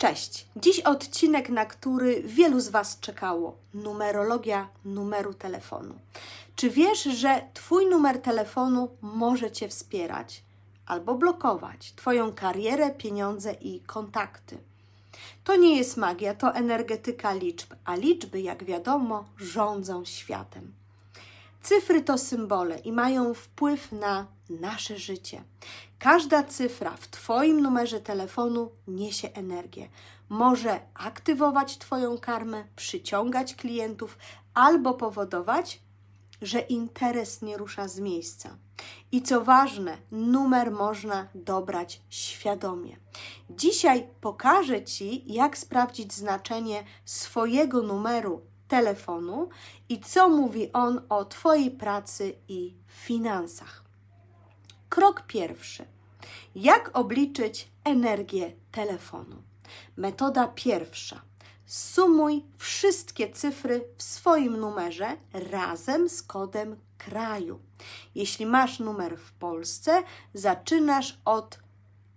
Cześć! Dziś odcinek, na który wielu z Was czekało. Numerologia numeru telefonu. Czy wiesz, że Twój numer telefonu może Cię wspierać albo blokować Twoją karierę, pieniądze i kontakty? To nie jest magia, to energetyka liczb, a liczby, jak wiadomo, rządzą światem. Cyfry to symbole i mają wpływ na nasze życie. Każda cyfra w Twoim numerze telefonu niesie energię. Może aktywować Twoją karmę, przyciągać klientów albo powodować, że interes nie rusza z miejsca. I co ważne, numer można dobrać świadomie. Dzisiaj pokażę Ci, jak sprawdzić znaczenie swojego numeru telefonu i co mówi on o Twojej pracy i finansach. Krok pierwszy. Jak obliczyć energię telefonu? Metoda pierwsza. Sumuj wszystkie cyfry w swoim numerze razem z kodem kraju. Jeśli masz numer w Polsce, zaczynasz od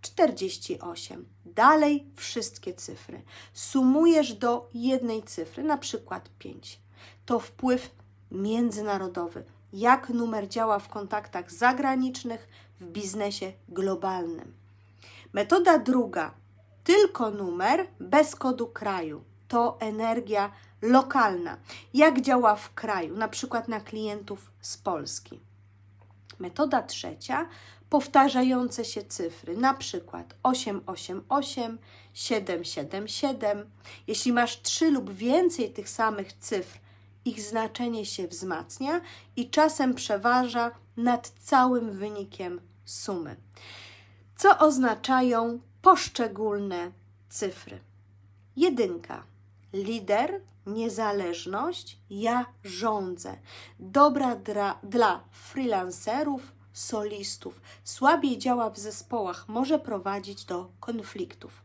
48. Dalej wszystkie cyfry. Sumujesz do jednej cyfry, na przykład 5. To wpływ międzynarodowy. Jak numer działa w kontaktach zagranicznych, w biznesie globalnym. Metoda druga. Tylko numer bez kodu kraju. To energia lokalna. Jak działa w kraju, na przykład na klientów z Polski. Metoda trzecia, powtarzające się cyfry, na przykład 888, 777. Jeśli masz trzy lub więcej tych samych cyfr, ich znaczenie się wzmacnia i czasem przeważa nad całym wynikiem sumy. Co oznaczają poszczególne cyfry? Jedynka. Lider, niezależność, ja rządzę. Dobra dla, dla freelancerów, solistów. Słabiej działa w zespołach, może prowadzić do konfliktów.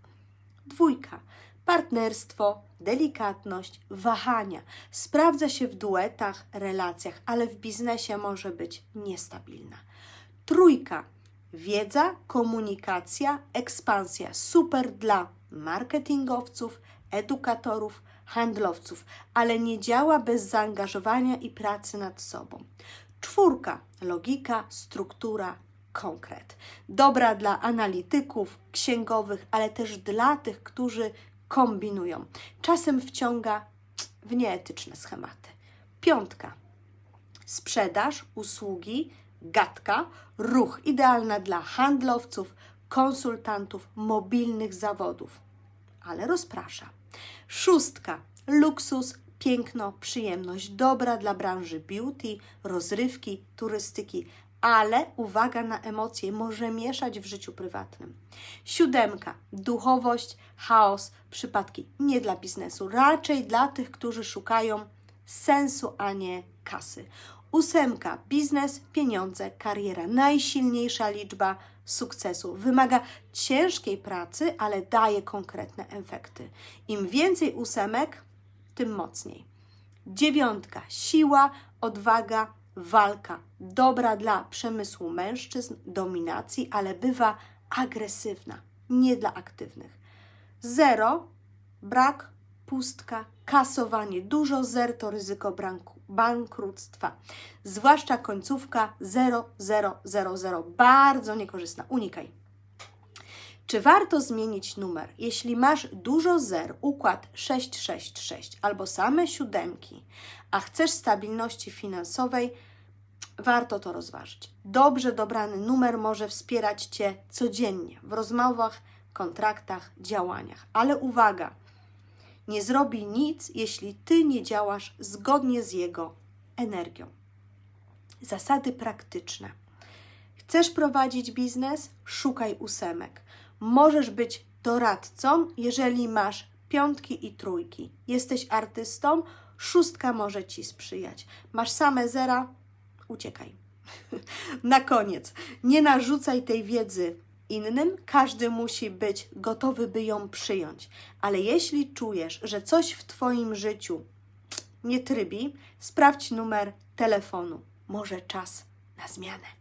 Dwójka. Partnerstwo, delikatność, wahania. Sprawdza się w duetach, relacjach, ale w biznesie może być niestabilna. Trójka. Wiedza, komunikacja, ekspansja. Super dla marketingowców, edukatorów, handlowców, ale nie działa bez zaangażowania i pracy nad sobą. Czwórka. Logika, struktura, konkret. Dobra dla analityków, księgowych, ale też dla tych, którzy kombinują. Czasem wciąga w nieetyczne schematy. Piątka. Sprzedaż, usługi, gadka, ruch idealna dla handlowców, konsultantów, mobilnych zawodów, ale rozprasza. Szóstka. Luksus, piękno, przyjemność, dobra dla branży beauty, rozrywki, turystyki, ale uwaga na emocje może mieszać w życiu prywatnym. Siódemka. Duchowość, chaos, przypadki nie dla biznesu, raczej dla tych, którzy szukają sensu, a nie kasy. Ósemka. Biznes, pieniądze, kariera. Najsilniejsza liczba sukcesu. Wymaga ciężkiej pracy, ale daje konkretne efekty. Im więcej ósemek, tym mocniej. Dziewiątka. Siła, odwaga, walka. Dobra dla przemysłu mężczyzn, dominacji, ale bywa agresywna, nie dla aktywnych. Zero. Brak, pustka, kasowanie. Dużo zer to ryzyko branku, bankructwa. Zwłaszcza końcówka 0000. Bardzo niekorzystna. Unikaj. Czy warto zmienić numer? Jeśli masz dużo zer, układ 666 albo same siódemki, a chcesz stabilności finansowej, warto to rozważyć. Dobrze dobrany numer może wspierać Cię codziennie w rozmowach, kontraktach, działaniach. Ale uwaga, nie zrobi nic, jeśli Ty nie działasz zgodnie z jego energią. Zasady praktyczne. Chcesz prowadzić biznes? Szukaj ósemek. Możesz być doradcą, jeżeli masz piątki i trójki. Jesteś artystą? Szóstka może ci sprzyjać. Masz same zera? Uciekaj. Na koniec, nie narzucaj tej wiedzy innym, każdy musi być gotowy, by ją przyjąć. Ale jeśli czujesz, że coś w Twoim życiu nie trybi, sprawdź numer telefonu. Może czas na zmianę.